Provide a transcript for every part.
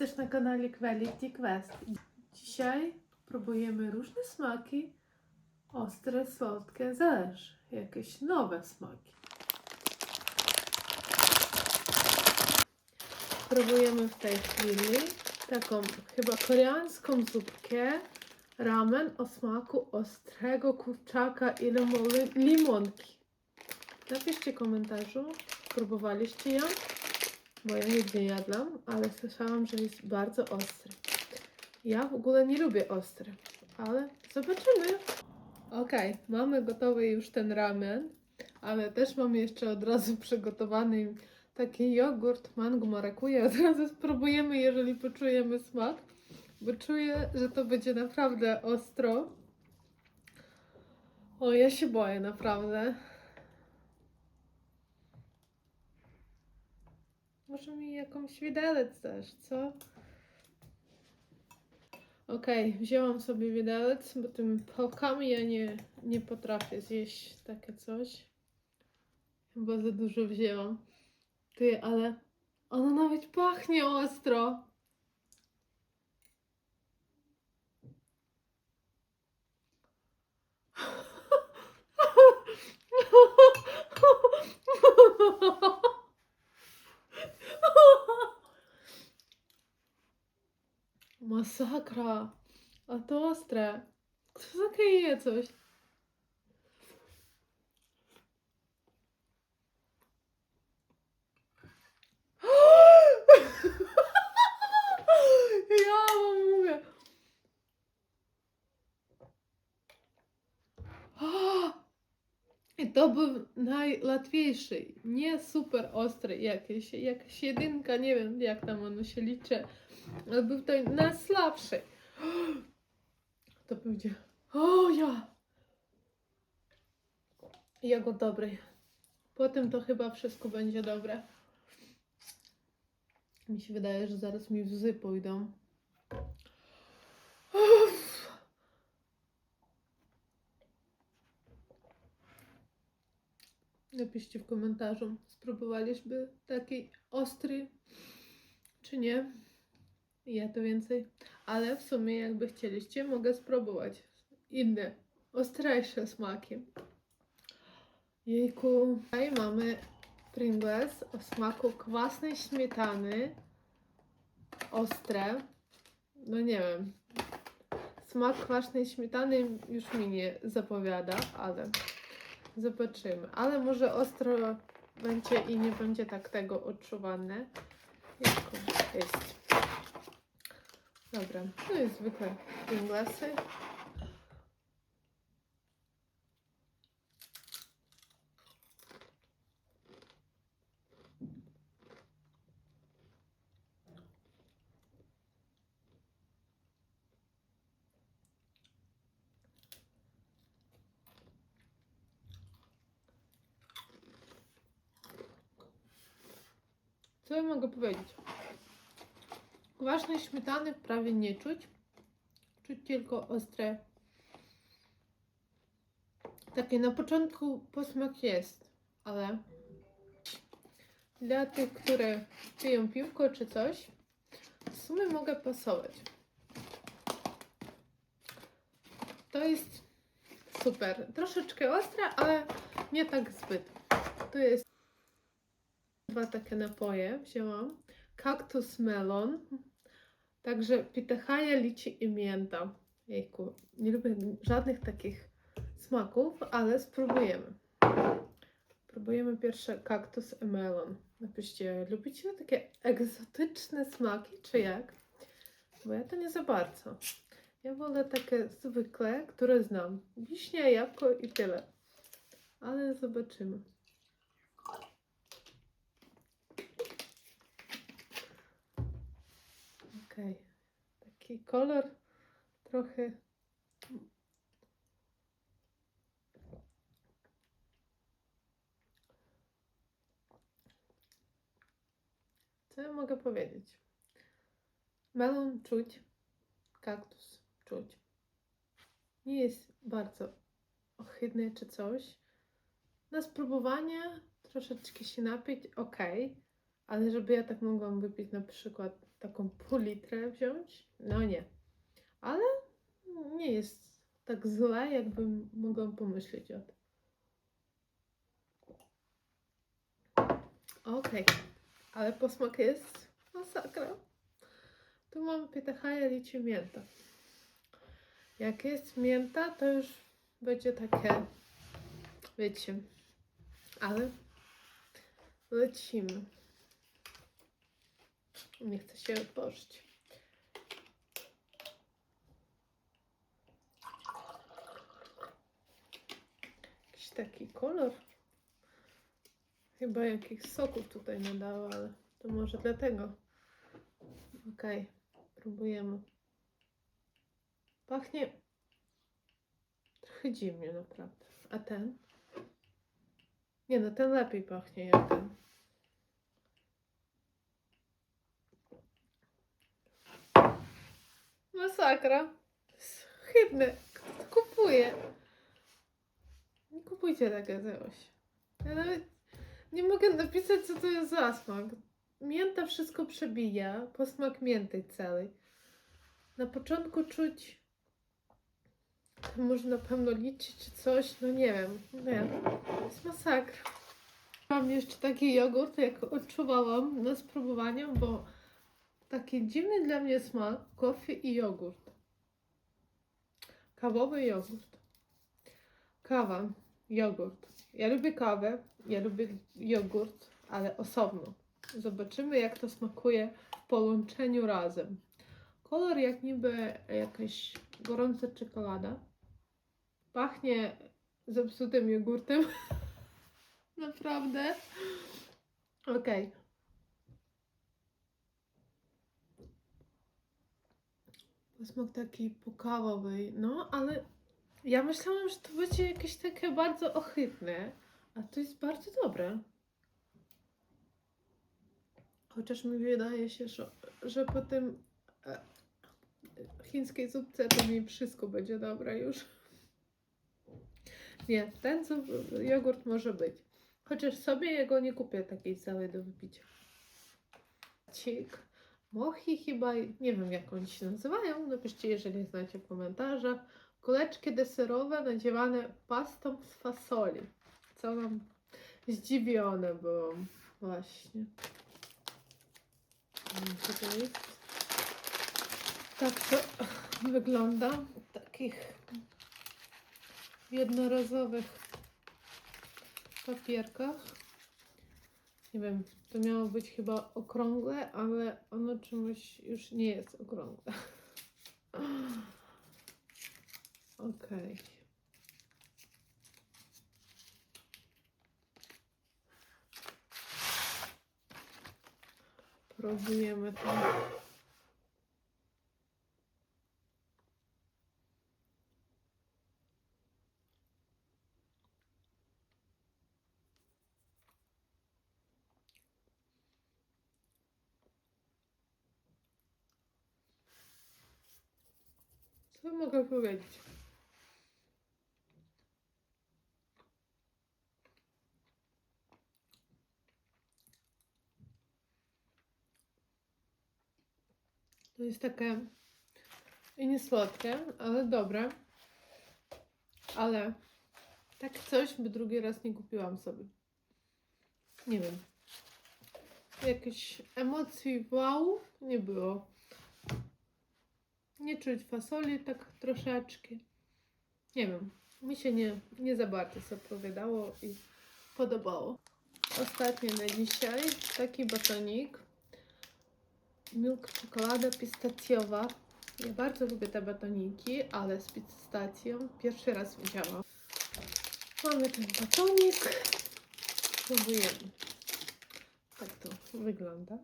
Jesteś na kanale Quality Quest. Dzisiaj próbujemy różne smaki. Ostre, słodkie, zależy. Jakieś nowe smaki. Próbujemy w tej chwili taką chyba koreańską zupkę ramen o smaku ostrego kurczaka i limonki. Napiszcie w komentarzu, próbowaliście ją? Bo ja nigdy nie jadłam, ale słyszałam, że jest bardzo ostry. Ja w ogóle nie lubię ostry, ale zobaczymy. Okej, mamy gotowy już ten ramen, ale też mam jeszcze od razu przygotowany taki jogurt mango marakuja. Od razu spróbujemy, jeżeli poczujemy smak, bo czuję, że to będzie naprawdę ostro. O, ja się boję naprawdę. Może mi jakąś widelec też, co? Okej, wzięłam sobie widelec, bo tymi pałkami ja nie, nie potrafię zjeść takie coś. Chyba za dużo wzięłam. Ty, ale ono nawet pachnie ostro. Masakra. A to ostre. Kto takie je coś? To był najłatwiejszy, nie super ostry jakiś, jakaś jedynka, nie wiem jak tam ono się liczy, ale był to najsłabszy. To będzie, o ja! Jego dobry. Potem to chyba wszystko będzie dobre. Mi się wydaje, że zaraz mi łzy pójdą. Napiszcie w komentarzu, spróbowaliśmy taki ostry, czy nie. Ja to więcej. Ale w sumie, jakby chcieliście, mogę spróbować inne, ostrzejsze smaki. Jejku. Tutaj mamy Pringles o smaku kwasnej śmietany. Ostre. No nie wiem. Smak kwaśnej śmietany już mi nie zapowiada, ale zobaczymy. Ale może ostro będzie i nie będzie tak tego odczuwane. Jejku, jest. Dobra, no i zwykłe Pringlesy. Co ja mogę powiedzieć? Kwaśnej śmietany prawie nie czuć. Czuć tylko ostre. Takie na początku posmak jest, ale dla tych, które piją piwko czy coś, w sumie mogę pasować. To jest super. Troszeczkę ostre, ale nie tak zbyt. To jest dwa takie napoje wzięłam. Kaktus melon. Także pitechaja, lici i mięta. Jejku, nie lubię żadnych takich smaków, ale spróbujemy. Próbujemy pierwsze kaktus i melon. Napiszcie, lubicie takie egzotyczne smaki, czy jak? Bo ja to nie za bardzo. Ja wolę takie zwykłe, które znam. Wiśnia, jabłko i tyle. Ale zobaczymy. Okej. Taki kolor trochę. Co ja mogę powiedzieć? Melon czuć, kaktus czuć. Nie jest bardzo ohydny czy coś. Na spróbowanie troszeczkę się napić, ok, ale żeby ja tak mogłam wypić na przykład taką pół litrę wziąć. No nie. Ale nie jest tak złe, jakbym mogła pomyśleć o tym. Okej, ale posmak jest masakra. Tu mam pitachaja liczy mięta. Jak jest mięta, to już będzie takie, wiecie, ale lecimy. Nie chcę się otworzyć. Jakiś taki kolor. Chyba jakichś soków tutaj nadało, ale to może dlatego. Okej, próbujemy. Pachnie trochę dziwnie, naprawdę. A ten? Nie no, ten lepiej pachnie jak ten. Masakra. Chybne. Kto to kupuje? Nie kupujcie takie coś. Ja nawet nie mogę napisać, co to jest za smak. Mięta wszystko przebija. Posmak mięty całej. Na początku czuć może na pewno liczyć czy coś, no nie wiem. Nie, to jest masakra. Mam jeszcze taki jogurt, jak odczuwałam na spróbowaniu, bo taki dziwny dla mnie smak kofi i jogurt. Kawowy jogurt. Kawa, jogurt. Ja lubię kawę, ja lubię jogurt, ale osobno. Zobaczymy, jak to smakuje w połączeniu razem. Kolor jak niby jakaś gorąca czekolada. Pachnie zepsutym jogurtem. Naprawdę. Okej. Smak taki pokawowy, no ale ja myślałam, że to będzie jakieś takie bardzo ohydne, a to jest bardzo dobre. Chociaż mi wydaje się, że, że po tym e, chińskiej zupce to mi wszystko będzie dobre już. Nie, ten jogurt może być. Chociaż sobie jego nie kupię takiej całej do wypicia. Cik. Mochi chyba, nie wiem jak oni się nazywają, napiszcie jeżeli znacie w komentarzach. Kuleczki deserowe nadziewane pastą z fasoli. Co nam zdziwione było. Właśnie. Mm, jest? Tak to wygląda w takich jednorazowych papierkach. Nie wiem, to miało być chyba okrągłe, ale ono czymś już nie jest okrągłe. Okej. Próbujemy to. Co mogę powiedzieć? To jest takie i nie słodkie, ale dobre. Ale tak coś by drugi raz nie kupiłam sobie. Nie wiem. Jakiejś emocji wow nie było. Nie czuć fasoli tak troszeczkę. Nie wiem. Mi się nie, nie za bardzo zapowiadało i podobało. Ostatnie na dzisiaj taki batonik. Milk czekolada pistacjowa. Ja bardzo lubię te batoniki, ale z pistacją pierwszy raz widziałam. Mamy ten batonik. Próbujemy. Tak to wygląda.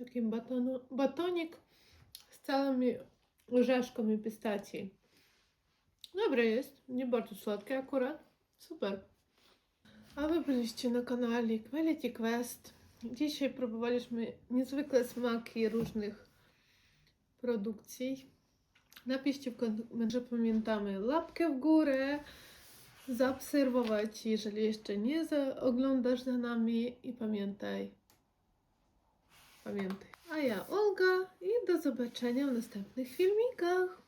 Taki batonu, batonik z całymi orzeszkami pistacji. Dobre jest, nie bardzo słodkie akurat. Super. A wy byliście na kanale Quality Quest. Dzisiaj próbowaliśmy niezwykłe smaki różnych produkcji. Napiszcie w komentarzu, pamiętamy łapkę w górę, zaobserwować, jeżeli jeszcze nie oglądasz za nami i pamiętaj, pamiętaj. A ja Olga i do zobaczenia w następnych filmikach.